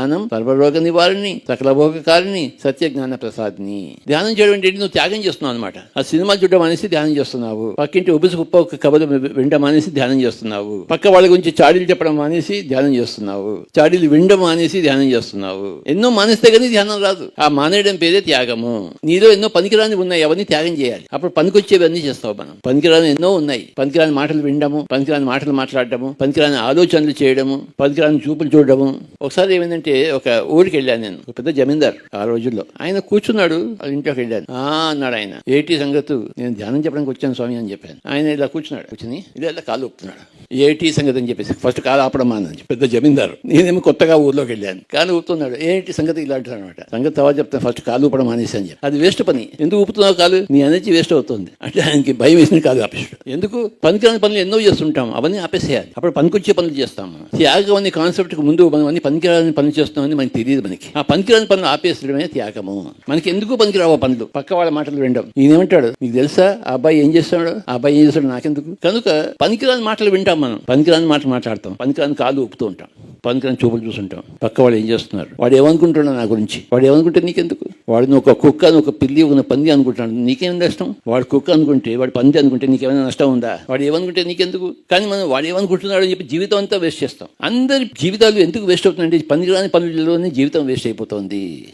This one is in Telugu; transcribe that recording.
ధ్యానం సర్వరోగ నివారణి సకల సత్యజ్ఞాన సత్య ప్రసాదిని ధ్యానం చేయడం అంటే నువ్వు త్యాగం చేస్తున్నావు అనమాట ఆ సినిమా చూడడం అనేసి ధ్యానం చేస్తున్నావు. పక్కింటి ఉబుసు కుప్ప ఒక కబలు వినడం అనేసి ధ్యానం చేస్తున్నావు. పక్క వాళ్ళ గురించి చాడీలు చెప్పడం మానేసి ధ్యానం చేస్తున్నావు. చాడీలు వినడం మానేసి ధ్యానం చేస్తున్నావు. ఎన్నో మానేస్తే కానీ ధ్యానం రాదు. ఆ మానేయడం పేరే త్యాగము. నీలో ఎన్నో పనికిరాని ఉన్నాయి అవన్నీ త్యాగం చేయాలి. అప్పుడు పనికొచ్చేవన్నీ చేస్తావు మనం. పనికిరాని ఎన్నో ఉన్నాయి. పనికిరాని మాటలు వినడము పనికిరాని మాటలు మాట్లాడటము పనికిరాని ఆలోచనలు చేయడము పనికిరాని చూపులు చూడడము. ఒకసారి ఏమైందంటే ఒక ఊరికి వెళ్ళాను నేను. ఒక పెద్ద జమీందార్ ఆ రోజుల్లో. ఆయన కూర్చున్నాడు వాళ్ళ ఇంట్లోకి వెళ్ళాను. ఆ అన్నాడు ఆయన ఏటి సంగతు? నేను ధ్యానం చెప్పడానికి వచ్చాను స్వామి అని చెప్పాను. ఆయన ఇలా కూర్చున్నాడు. కూర్చుని ఇలా ఇలా కాలు ఊపుతున్నాడు. ఏటి సంగతి అని చెప్పేసి ఫస్ట్ కాలు ఆపడం మానని పెద్ద జమీందారు. నేనేమో కొత్తగా ఊర్లోకి వెళ్ళాను. కాలు ఊపుతున్నాడు. ఏంటి సంగతి ఇలా అంటాడు అనమాట సంగతి తర్వాత చెప్తాను ఫస్ట్ కాలు ఊపడం మానేసి అని చెప్పి. అది వేస్ట్ పని. ఎందుకు ఊపుతున్నావు కాలు? నీ ఎనర్జీ వేస్ట్ అవుతుంది. అంటే ఆయనకి భయం వేసిన కాదు ఆపేసాడు ఎందుకు? పనికిరాని పనులు ఎన్నో చేస్తుంటాం. అవన్నీ ఆపేసేయాలి. అప్పుడు పనికొచ్చే పనులు చేస్తాము. త్యాగం అనే కాన్సెప్ట్ ముందు మనం అన్ని పనికిరాని పనులు చేస్తామని మనకి తెలియదు మనకి. ఆ పనికిరాని పనులు ఆపేసడమే త్యాగము. మనకి ఎందుకు పనికిరావు ఆ పనులు? పక్క వాళ్ళ మాటలు వినడం. ఈయనేమంటాడు నీకు తెలుసా? ఆ అబ్బాయి ఏం చేస్తున్నాడు? ఆ అబ్బాయి ఏం చేస్తాడు నాకెందుకు? కనుక పనికిరాని మాటలు వింటాం మనం. పనికిరాని మాటలు మాట్లాడతాం. పనికిరాని కాలు ఊపుతూ ఉంటాం. పనికిరాని చూపులు చూసుంటాం. పక్క వాళ్ళు ఏం చేస్తున్నారు? వాడు ఏమనుకుంటున్నాడు నా గురించి? వాడు ఏమనుకుంటే నీకెందుకు? వాడు నువ్వు ఒక కుక్క ఒక పిల్లి ఒక పంది అనుకుంటున్నాడు. నీకేం నష్టం? వాడు కుక్క అనుకుంటే వాడు పంది అనుకుంటే నీకేమైనా నష్టం ఉందా? వాడు ఏమనుకుంటే నీకెందుకు? కానీ మనం వాడు ఏమనుకుంటున్నాడు అని చెప్పి జీవితం అంతా వేస్ట్ చేస్తాం. అందరి జీవితాలు ఎందుకు వేస్ట్ అవుతుందంటే పనికిరాని పనులలోనే జీవితం వేస్ట్ అయిపోతుంది.